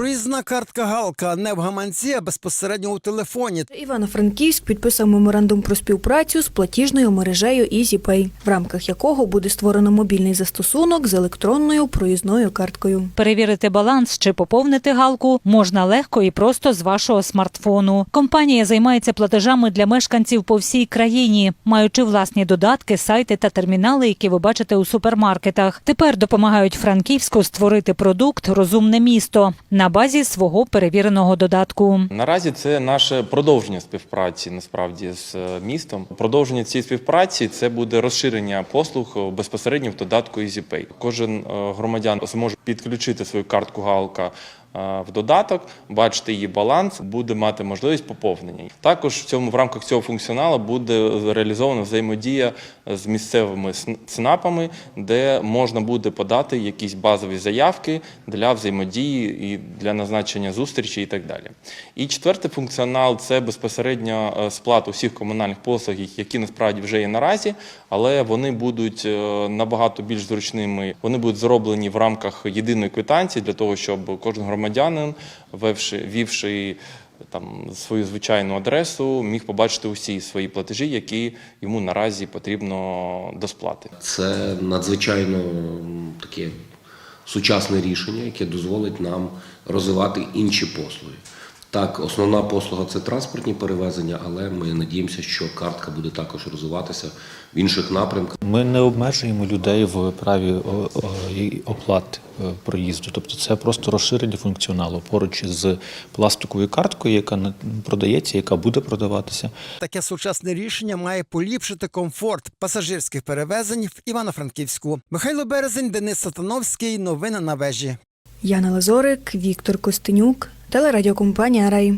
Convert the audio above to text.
Проїзна картка Галка не в гаманці, а безпосередньо у телефоні. Івано-Франківськ підписав меморандум про співпрацю з платіжною мережею EasyPay, в рамках якого буде створено мобільний застосунок з електронною проїзною карткою. Перевірити баланс чи поповнити галку можна легко і просто з вашого смартфону. Компанія займається платежами для мешканців по всій країні, маючи власні додатки, сайти та термінали, які ви бачите у супермаркетах. Тепер допомагають Франківську створити продукт Розумне місто на базі свого перевіреного додатку. Наразі це наше продовження співпраці насправді з е, містом. Продовження цієї співпраці це буде розширення послуг е, безпосередньо в додатку EasyPay. Кожен е, громадян зможе підключити свою картку Галка в додаток, бачити її баланс, буде мати можливість поповнення. Також в цьому в рамках цього функціоналу буде реалізована взаємодія з місцевими ЦНАПами, де можна буде подати якісь базові заявки для взаємодії і для назначення зустрічі і так далі. І четвертий функціонал це безпосередньо е, сплата усіх комунальних послуг, які насправді вже є наразі, але вони будуть е, набагато більш зручними. Вони будуть зроблені в рамках єдиної квитанції для того, щоб кожен громадянин, ввівши, ввівши там свою звичайну адресу, міг побачити усі свої платежі, які йому наразі потрібно до сплати. Це надзвичайно таке сучасне рішення, яке дозволить нам розвивати інші послуги. Так, основна послуга це транспортні перевезення, але ми надіємося, що картка буде також розвиватися в інших напрямках. Ми не обмежуємо людей в праві о, о, і оплати е, проїзду. Тобто це просто розширення функціоналу поруч з пластиковою карткою, яка не- продається, яка буде продаватися. Таке сучасне рішення має поліпшити комфорт пасажирських перевезень в Івано-Франківську. Михайло Березень, Денис Сатановський. Новини на вежі. Яна Лазорик, Віктор Костенюк, телерадіокомпанія Рай.